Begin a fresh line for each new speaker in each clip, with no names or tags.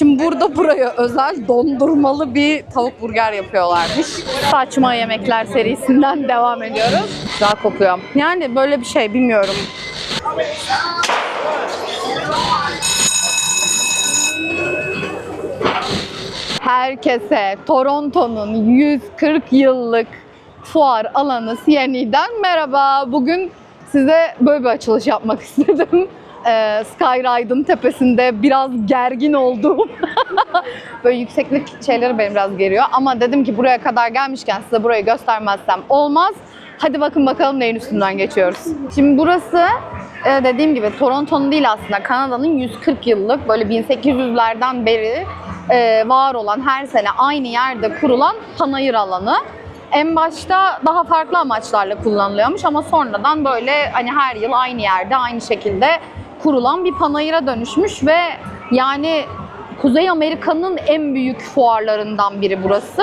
Şimdi burada buraya özel dondurmalı bir tavuk burger yapıyorlarmış. Saçma yemekler serisinden devam ediyoruz. Güzel kokuyor. Yani böyle bir şey bilmiyorum. Herkese Toronto'nun 140 yıllık fuar alanı CNE'den merhaba. Bugün size böyle bir açılış yapmak istedim. Ee, Skyride'ın tepesinde biraz gergin olduğum böyle yükseklik şeyleri beni biraz geriyor. Ama dedim ki buraya kadar gelmişken size burayı göstermezsem olmaz. Hadi bakın bakalım neyin üstünden geçiyoruz. Şimdi burası e, dediğim gibi Toronto'nun değil aslında Kanada'nın 140 yıllık böyle 1800'lerden beri e, var olan her sene aynı yerde kurulan panayır alanı. En başta daha farklı amaçlarla kullanılıyormuş ama sonradan böyle hani her yıl aynı yerde aynı şekilde kurulan bir panayıra dönüşmüş ve yani Kuzey Amerika'nın en büyük fuarlarından biri burası.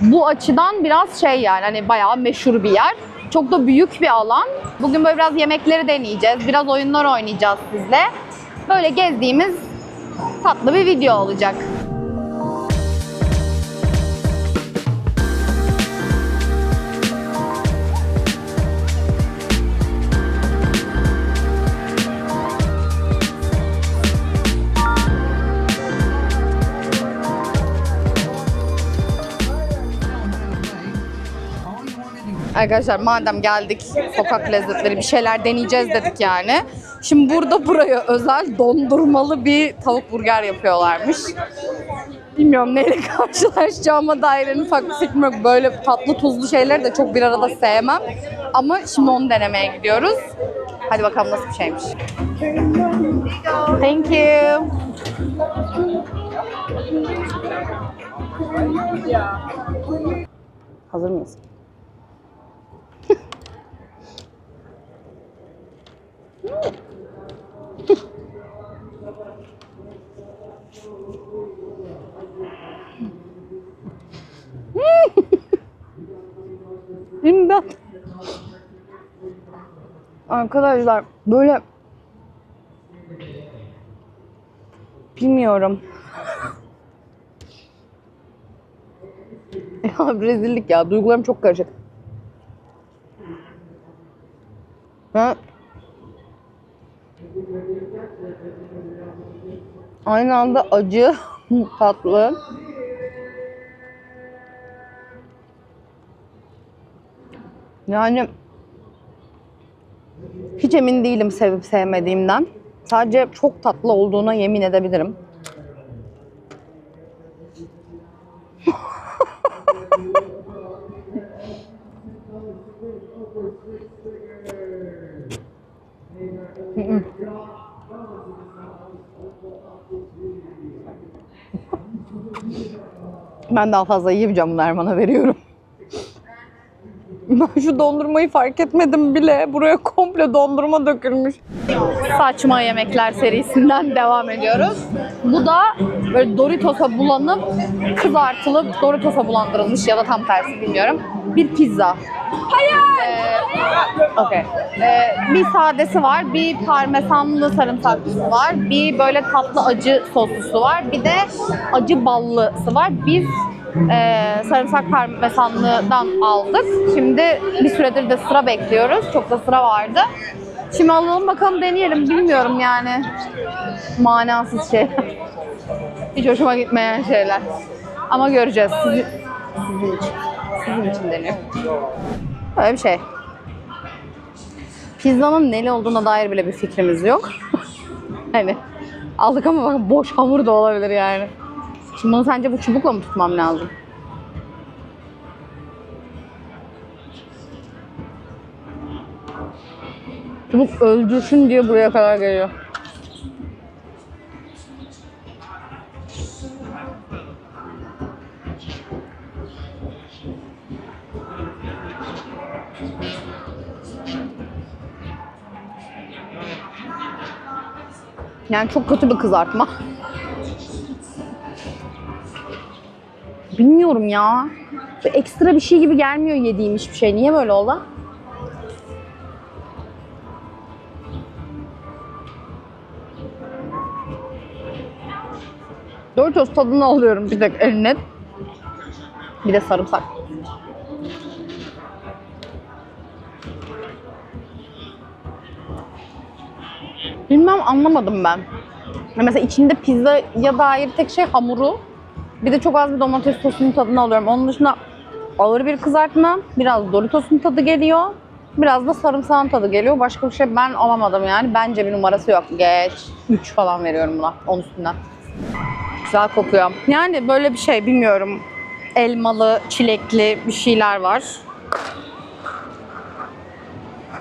Bu açıdan biraz şey yani hani bayağı meşhur bir yer. Çok da büyük bir alan. Bugün böyle biraz yemekleri deneyeceğiz. Biraz oyunlar oynayacağız sizle. Böyle gezdiğimiz tatlı bir video olacak. Arkadaşlar madem geldik sokak lezzetleri bir şeyler deneyeceğiz dedik yani. Şimdi burada buraya özel dondurmalı bir tavuk burger yapıyorlarmış. Bilmiyorum neyle karşılaşacağıma dair en ufak bir fikrim yok. Böyle tatlı tuzlu şeyleri de çok bir arada sevmem. Ama şimdi onu denemeye gidiyoruz. Hadi bakalım nasıl bir şeymiş. Thank you. Hazır mıyız? İmdat. Arkadaşlar böyle bilmiyorum. ya rezillik ya. Duygularım çok karışık. Ben aynı anda acı, tatlı. Yani hiç emin değilim sevip sevmediğimden. Sadece çok tatlı olduğuna yemin edebilirim. Ben daha fazla yiyemeyeceğim bunu Erman'a veriyorum. Ben şu dondurmayı fark etmedim bile. Buraya komple dondurma dökülmüş. Saçma yemekler serisinden devam ediyoruz. Bu da böyle Doritos'a bulanıp kızartılıp Doritos'a bulandırılmış ya da tam tersi bilmiyorum. Bir pizza. Hayır. Ee, okay. Ee, bir sadesi var, bir parmesanlı sarımsaklısı var, bir böyle tatlı acı soslusu var, bir de acı ballısı var. Biz e, sarımsak parmesanlıdan aldık. Şimdi bir süredir de sıra bekliyoruz. Çok da sıra vardı. Şimdi alalım bakalım deneyelim. Bilmiyorum yani. Manasız şeyler. Hiç hoşuma gitmeyen şeyler. Ama göreceğiz. Sizin, sizin için. Sizin için deniyor. Böyle bir şey. Pizzanın neli olduğuna dair bile bir fikrimiz yok. hani aldık ama bak boş hamur da olabilir yani. Şimdi bunu sence bu çubukla mı tutmam lazım? Çubuk öldürsün diye buraya kadar geliyor. Yani çok kötü bir kızartma. Bilmiyorum ya. Bir ekstra bir şey gibi gelmiyor yediğim hiçbir şey. Niye böyle oldu? Doritos tadını alıyorum bir tek eline. Bir de sarımsak. Bilmem anlamadım ben. Ya Mesela içinde pizzaya dair tek şey hamuru. Bir de çok az bir domates sosunun tadını alıyorum. Onun dışında ağır bir kızartma. Biraz Doritos'un tadı geliyor. Biraz da sarımsağın tadı geliyor. Başka bir şey ben alamadım yani. Bence bir numarası yok. Geç. 3 falan veriyorum buna. 10 üstünden. Güzel kokuyor. Yani böyle bir şey bilmiyorum. Elmalı, çilekli bir şeyler var.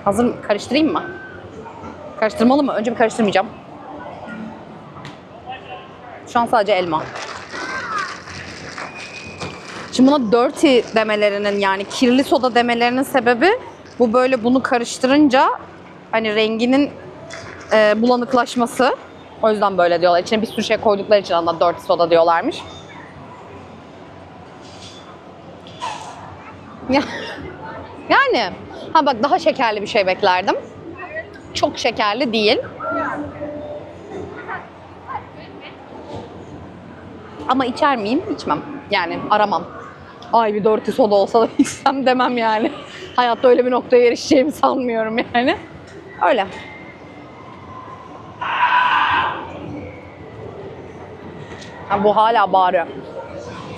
Hazır? Karıştırayım mı? Karıştırmalı mı? Önce bir karıştırmayacağım. Şu an sadece elma. Şimdi buna dirty demelerinin yani kirli soda demelerinin sebebi bu böyle bunu karıştırınca hani renginin e, bulanıklaşması. O yüzden böyle diyorlar. İçine bir sürü şey koydukları için ona dirty soda diyorlarmış. Ya- yani ha bak daha şekerli bir şey beklerdim. Çok şekerli değil. Ama içer miyim? İçmem. Yani aramam. Ay bir dirty soda olsa da içsem demem yani. Hayatta öyle bir noktaya erişeceğimi sanmıyorum yani. Öyle. Ha, bu hala bağırıyor.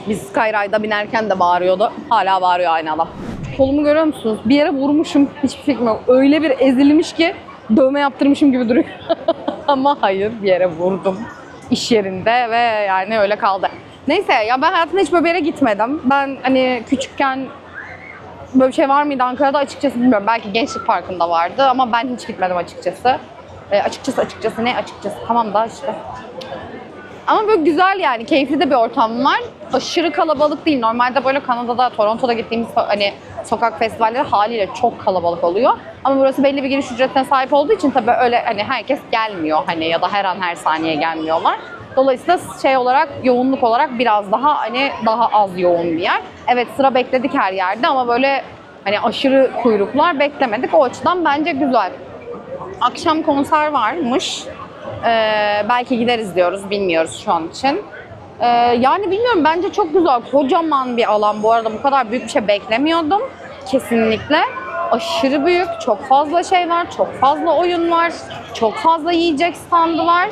Biz Skyray'da binerken de bağırıyordu. Hala bağırıyor aynı adam. Kolumu görüyor musunuz? Bir yere vurmuşum. Hiçbir fikrim yok. Öyle bir ezilmiş ki dövme yaptırmışım gibi duruyor. Ama hayır bir yere vurdum. İş yerinde ve yani öyle kaldı. Neyse ya ben hayatımda hiç böyle bir yere gitmedim. Ben hani küçükken böyle bir şey var mıydı Ankara'da açıkçası bilmiyorum. Belki Gençlik Parkı'nda vardı ama ben hiç gitmedim açıkçası. E, açıkçası açıkçası ne açıkçası tamam da işte. Ama böyle güzel yani keyifli de bir ortam var. Aşırı kalabalık değil. Normalde böyle Kanada'da, Toronto'da gittiğimiz hani sokak festivalleri haliyle çok kalabalık oluyor. Ama burası belli bir giriş ücretine sahip olduğu için tabii öyle hani herkes gelmiyor hani ya da her an her saniye gelmiyorlar. Dolayısıyla şey olarak yoğunluk olarak biraz daha hani daha az yoğun bir yer. Evet sıra bekledik her yerde ama böyle hani aşırı kuyruklar beklemedik. O açıdan bence güzel. Akşam konser varmış. Ee, belki gideriz diyoruz. Bilmiyoruz şu an için. Ee, yani bilmiyorum bence çok güzel. Kocaman bir alan bu arada. Bu kadar büyük bir şey beklemiyordum. Kesinlikle. Aşırı büyük. Çok fazla şey var. Çok fazla oyun var. Çok fazla yiyecek standı var.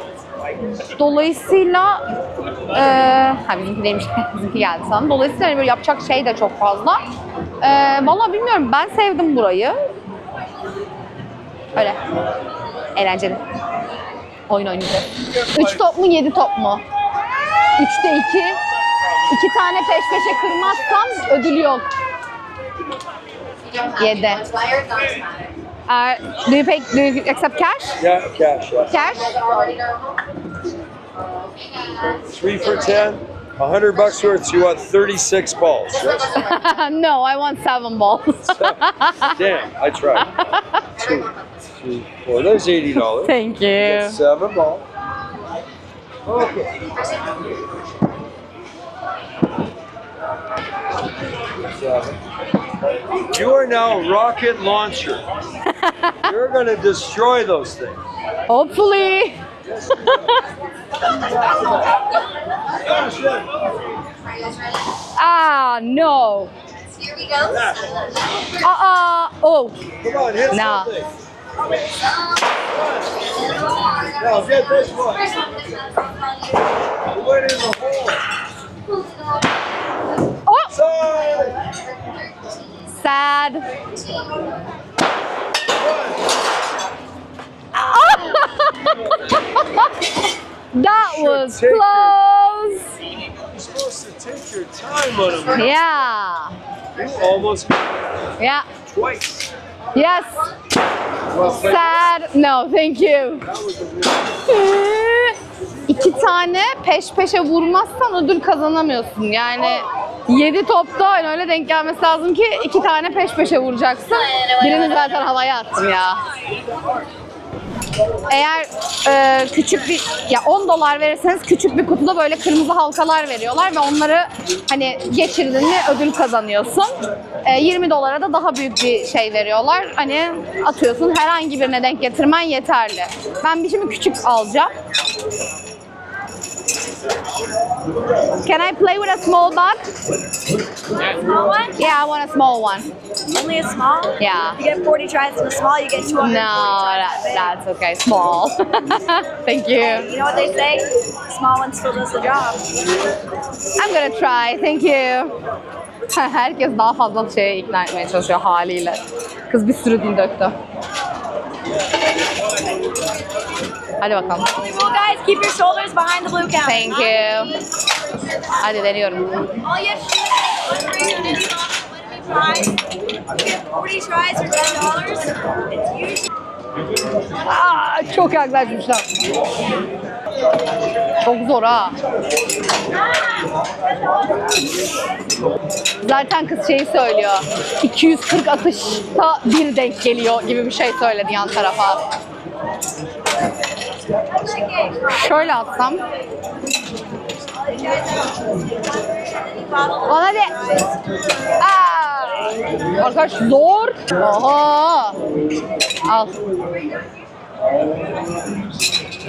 Dolayısıyla e, ha bizimki değilmiş. bizimki geldi sandım. Dolayısıyla hani böyle yapacak şey de çok fazla. E, Valla bilmiyorum. Ben sevdim burayı. Öyle. Eğlenceli. Oyun oynayacağız. 3 top mu 7 top mu? 3'te 2. 2 tane peş peşe kırmazsam ödül yok. 7. Uh, do you pay, do you accept cash?
Yeah, cash. Yeah.
Cash?
Three for ten. A hundred bucks worth. So you want thirty-six balls? Yes.
no, I want 7 balls.
Damn, I tried. Two, three, four. There's eighty dollars.
Thank you.
Seven balls. Okay. Seven. You are now a rocket launcher. You're gonna destroy those things.
Hopefully. Ah, no.
Here we go.
Uh-uh. Oh,
Come on, hit
Nah.
something.
Oh, sad. That was close.
You're supposed to take your time on them.
Yeah.
You almost
Yeah.
twice.
Yes.
Well,
Sad. No, thank you. İki tane peş peşe vurmazsan ödül kazanamıyorsun. Yani 7 topta hani öyle denk gelmesi lazım ki iki tane peş peşe vuracaksın. Birini zaten havaya attım ya. Eğer e, küçük bir ya 10 dolar verirseniz küçük bir kutuda böyle kırmızı halkalar veriyorlar ve onları hani geçirdin mi ödül kazanıyorsun. E, 20 dolara da daha büyük bir şey veriyorlar. Hani atıyorsun herhangi birine denk getirmen yeterli. Ben bir şimdi küçük alacağım. Can I play with a small box?
Small one?
Yeah, I want a small one.
Only a small?
Yeah.
You get 40 tries in a small, you get 240
No, that, that's okay. Small. Thank you.
big. You know what they say? Small one still does the job.
I'm gonna try. Thank you. Herkes daha fazla şeye ikna etmeye çalışıyor haliyle. Kız bir sürü dil döktü. Hadi bakalım.
Guys, keep your shoulders behind the blue counter.
Thank you. Hadi deniyorum.
All you have to do is one ring and then you try. You get 40 tries for $10. It's usually
Aa, çok yaklaşmışlar. Çok zor ha. Zaten kız şeyi söylüyor. 240 atışta bir denk geliyor gibi bir şey söyledi yan tarafa. Şöyle atsam. Al hadi. Aa! Arkadaş zor. Oha. Al.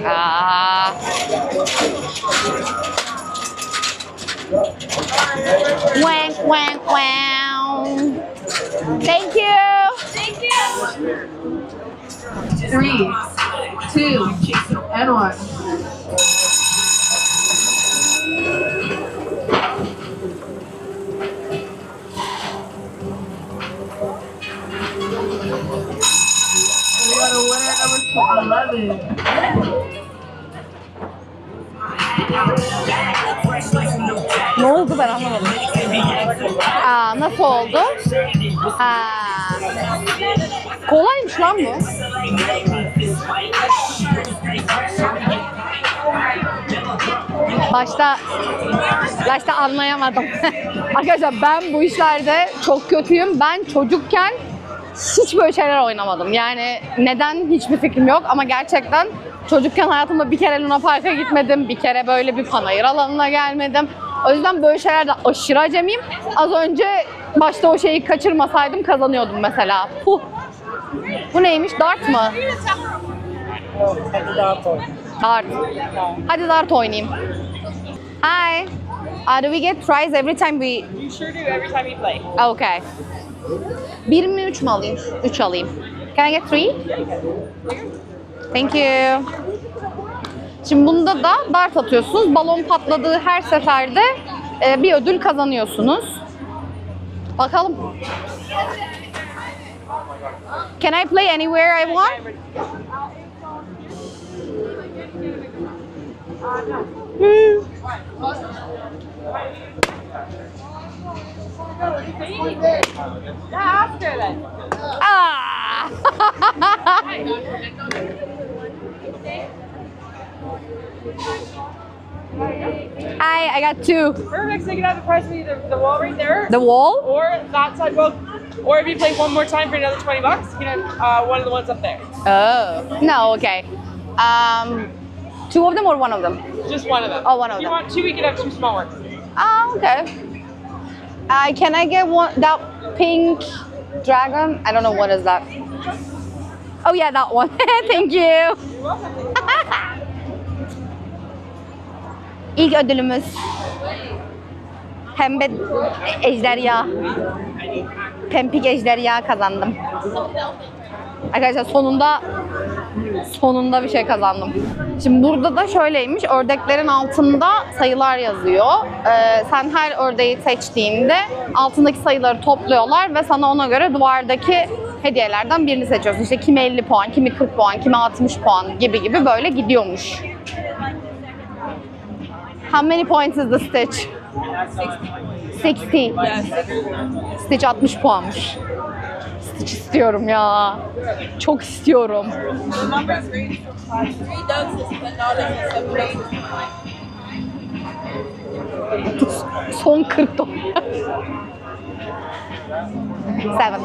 Aa. Wank, wank, wow. Thank you.
Thank you.
Three, two, and one. We got a winner number 11.
Ne oldu ben anlamadım. Aa, nasıl oldu? Kolaymış lan bu. Başta başta anlayamadım. Arkadaşlar ben bu işlerde çok kötüyüm. Ben çocukken hiç böyle şeyler oynamadım. Yani neden hiçbir fikrim yok ama gerçekten çocukken hayatımda bir kere Luna Park'a gitmedim. Bir kere böyle bir panayır alanına gelmedim. O yüzden böyle şeylerde aşırı acemiyim. Az önce başta o şeyi kaçırmasaydım kazanıyordum mesela. Puh. Bu neymiş? Dart mı? Dart. Hadi dart oynayayım. Hi. Uh, do we get tries every time we...
You sure do every time you play.
Okay. Bir mi üç mü alayım? Üç alayım. Can I get three? Thank you. Şimdi bunda da dart atıyorsunuz. Balon patladığı her seferde e, bir ödül kazanıyorsunuz. Bakalım. Can I play anywhere I want? Hmm.
Yeah, after then.
Ah! Hi, I got two.
Perfect. So you can have the prize of either the wall right there,
The wall?
or that side book, or if you play one more time for another 20 bucks, you can have uh, one of the ones up there.
Oh. No, okay. Um, two of them or one of them?
Just one of them.
Oh, one of
if you want two, we can have two small ones.
Oh, okay. Uh, can I get one, that pink dragon? I don't know what is that. Oh yeah, that one. Thank you. İlk ödülümüz pembe ejderha. Pempik ejderha kazandım. Arkadaşlar sonunda sonunda bir şey kazandım. Şimdi burada da şöyleymiş. Ördeklerin altında sayılar yazıyor. Ee, sen her ördeği seçtiğinde altındaki sayıları topluyorlar ve sana ona göre duvardaki hediyelerden birini seçiyorsun. İşte kimi 50 puan, kimi 40 puan, kimi 60 puan gibi gibi böyle gidiyormuş. How many points is the stitch? 60. Stitch 60 puanmış. Stitch istiyorum ya. Çok istiyorum. Son 40 dolar. Seven.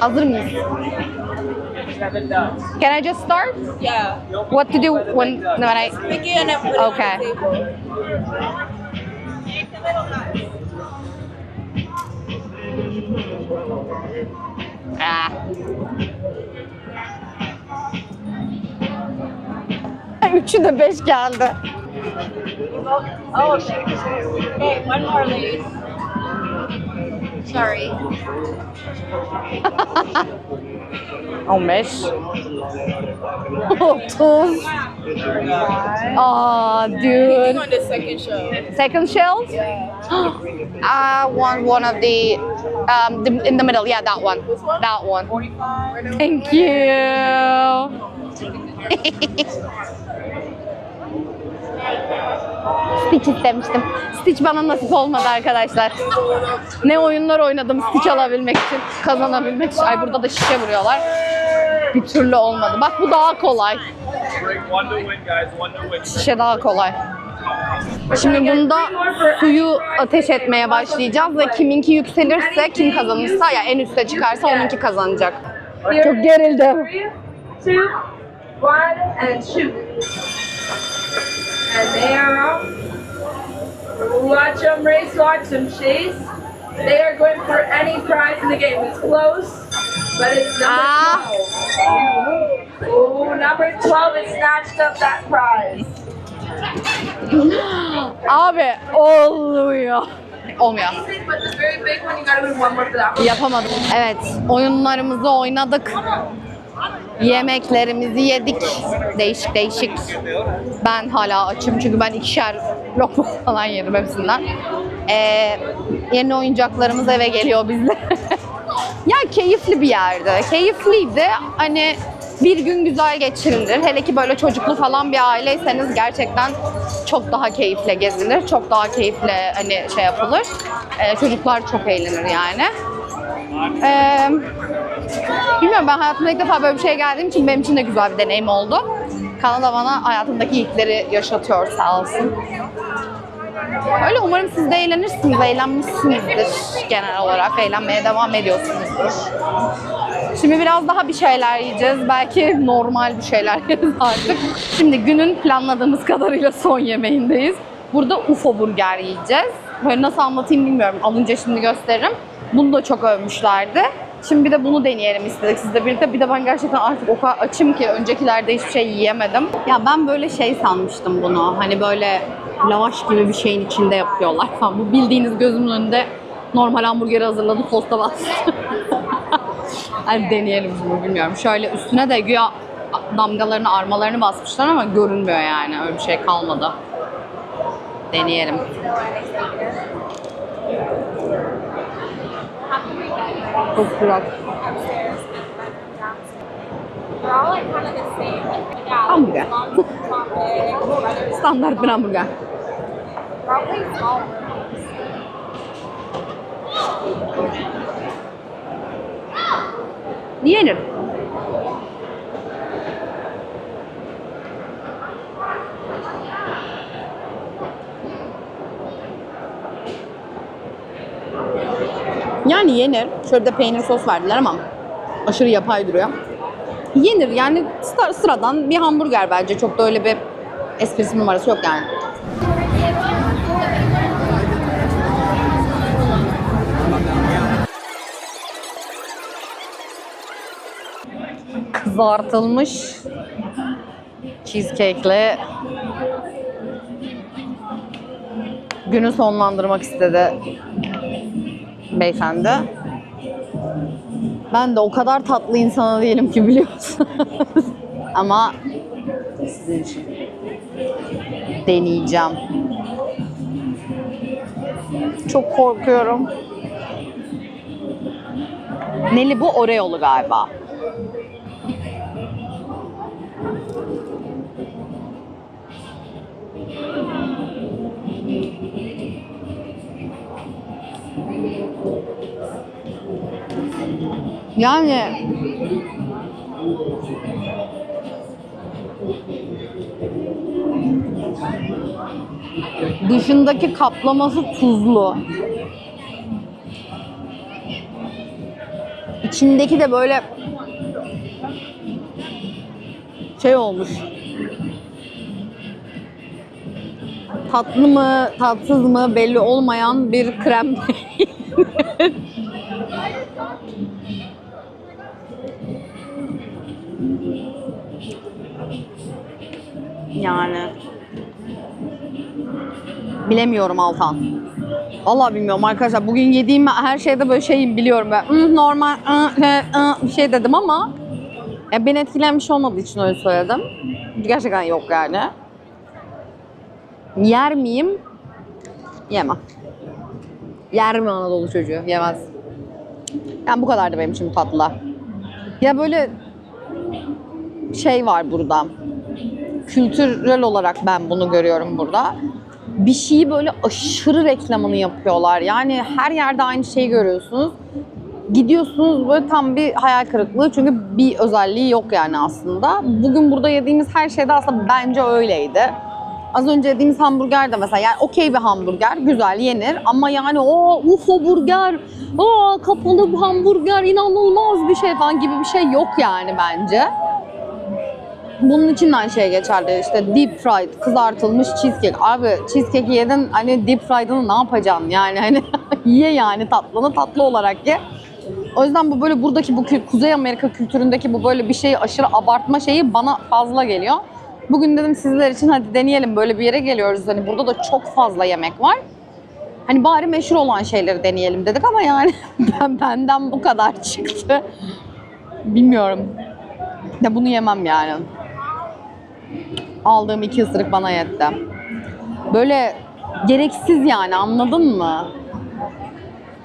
Hazır mıyız? Can I just start?
Yeah.
What to do when when I Okay. Ah. Üçü de beş geldi.
Oh, shit! okay, one more, ladies.
Sorry.
15. 30. Oh, dude.
On the second show.
Second shells? I want one of the, um, the, in the middle. Yeah, that one. That one. Thank you. Stitch istemiştim. Stitch bana nasip olmadı arkadaşlar. Ne oyunlar oynadım Stitch alabilmek için, kazanabilmek için. Ay burada da şişe vuruyorlar. Bir türlü olmadı. Bak bu daha kolay. Şişe daha kolay. Şimdi bunda suyu ateş etmeye başlayacağız ve kiminki yükselirse, kim kazanırsa ya en üste çıkarsa onunki kazanacak. Çok gerildim.
Two, one, and shoot. And they are off. Watch them race, watch them chase. They are going for any prize in the game. It's close, but it's number
Ah.
12. Oh, number 12 has snatched up that prize.
Abi olmuyor. Olmuyor. Yapamadım. Evet, oyunlarımızı oynadık. Yemeklerimizi yedik. Değişik değişik. Ben hala açım çünkü ben ikişer lokma falan yedim hepsinden. Ee, yeni oyuncaklarımız eve geliyor bizle. ya keyifli bir yerdi. Keyifliydi. Hani bir gün güzel geçirilir. Hele ki böyle çocuklu falan bir aileyseniz gerçekten çok daha keyifle gezilir. Çok daha keyifle hani şey yapılır. Ee, çocuklar çok eğlenir yani. Ee, bilmiyorum ben hayatımda ilk defa böyle bir şeye geldiğim için benim için de güzel bir deneyim oldu. Kanada bana hayatımdaki ilkleri yaşatıyor sağ olsun. Öyle umarım siz de eğlenirsiniz, eğlenmişsinizdir genel olarak. Eğlenmeye devam ediyorsunuzdur. Şimdi biraz daha bir şeyler yiyeceğiz. Belki normal bir şeyler yeriz artık. Şimdi günün planladığımız kadarıyla son yemeğindeyiz. Burada UFO burger yiyeceğiz. Böyle nasıl anlatayım bilmiyorum. Alınca şimdi gösteririm. Bunu da çok övmüşlerdi. Şimdi bir de bunu deneyelim istedik sizle birlikte. Bir de ben gerçekten artık o kadar açım ki öncekilerde hiçbir şey yiyemedim. Ya ben böyle şey sanmıştım bunu. Hani böyle lavaş gibi bir şeyin içinde yapıyorlar falan. Bu bildiğiniz gözümün önünde normal hamburgeri hazırladı, posta bastı. Hadi deneyelim bunu bilmiyorum. Şöyle üstüne de güya damgalarını, armalarını basmışlar ama görünmüyor yani. Öyle bir şey kalmadı. Deneyelim. Çok güzel. Hamburger. Standart bir hamburger. Yenir. Yani yenir. Şöyle de peynir sos verdiler ama aşırı yapay duruyor. Yenir yani sıra- sıradan bir hamburger bence. Çok da öyle bir esprisi numarası yok yani. Kızartılmış cheesecake'le günü sonlandırmak istedi beyefendi. Ben de o kadar tatlı insana değilim ki biliyorsunuz. Ama sizin için deneyeceğim. Çok korkuyorum. Neli bu Oreo'lu galiba. Yani dışındaki kaplaması tuzlu. İçindeki de böyle şey olmuş. Tatlı mı, tatsız mı belli olmayan bir krem Yani. Bilemiyorum Altan. Vallahi bilmiyorum arkadaşlar. Bugün yediğim her şeyde böyle şeyim biliyorum. "Hmm, normal ı, he, ı" bir şey dedim ama ya beni etkilenmiş olmadığı için öyle söyledim. Gerçekten yok yani. Yer miyim? Yemem. Yer mi Anadolu çocuğu? Yemez. Yani bu kadardı benim için tatlı. Ya böyle şey var burada. Kültürel olarak ben bunu görüyorum burada. Bir şeyi böyle aşırı reklamını yapıyorlar. Yani her yerde aynı şeyi görüyorsunuz. Gidiyorsunuz böyle tam bir hayal kırıklığı çünkü bir özelliği yok yani aslında. Bugün burada yediğimiz her şeyde aslında bence öyleydi. Az önce yediğimiz hamburger de mesela yani okey bir hamburger, güzel yenir ama yani o UFO burger, aa kapalı bu hamburger inanılmaz bir şey falan gibi bir şey yok yani bence. Bunun için de aynı şey geçerli. İşte deep fried, kızartılmış cheesecake. Abi cheesecake'i yedin hani deep fried'ını ne yapacaksın yani hani ye yani tatlını tatlı olarak ye. O yüzden bu böyle buradaki bu Kuzey Amerika kültüründeki bu böyle bir şeyi aşırı abartma şeyi bana fazla geliyor. Bugün dedim sizler için hadi deneyelim böyle bir yere geliyoruz. Hani burada da çok fazla yemek var. Hani bari meşhur olan şeyleri deneyelim dedik ama yani ben benden bu kadar çıktı. Bilmiyorum. Ya bunu yemem yani. Aldığım iki ısırık bana yetti. Böyle gereksiz yani anladın mı?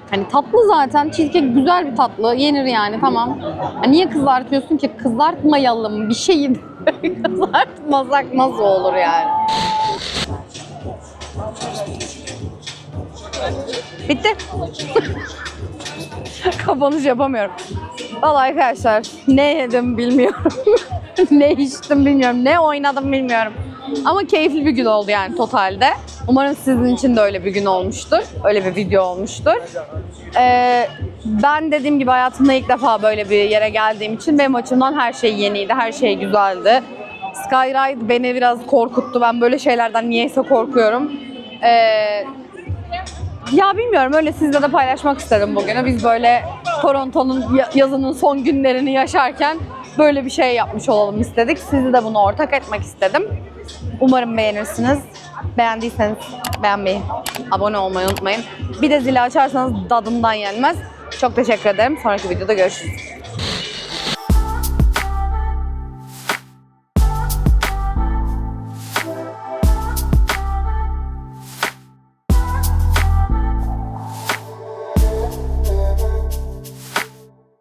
Hani tatlı zaten. Cheesecake güzel bir tatlı. Yenir yani tamam. Ha, niye kızartıyorsun ki? Kızartmayalım bir şeyi. Kızartmasak nasıl olur yani? Bitti. Kapanış yapamıyorum. Vallahi arkadaşlar ne yedim bilmiyorum. ne içtim bilmiyorum. Ne oynadım bilmiyorum. Ama keyifli bir gün oldu yani totalde. Umarım sizin için de öyle bir gün olmuştur. Öyle bir video olmuştur. Ee, ben dediğim gibi hayatımda ilk defa böyle bir yere geldiğim için benim açımdan her şey yeniydi. Her şey güzeldi. Skyride beni biraz korkuttu. Ben böyle şeylerden niyeyse korkuyorum. Ee, ya bilmiyorum öyle sizle de paylaşmak istedim bugünü. Biz böyle Toronto'nun ya- yazının son günlerini yaşarken böyle bir şey yapmış olalım istedik. Sizi de bunu ortak etmek istedim. Umarım beğenirsiniz. Beğendiyseniz beğenmeyi, abone olmayı unutmayın. Bir de zili açarsanız dadından yenmez. Çok teşekkür ederim. Sonraki videoda görüşürüz.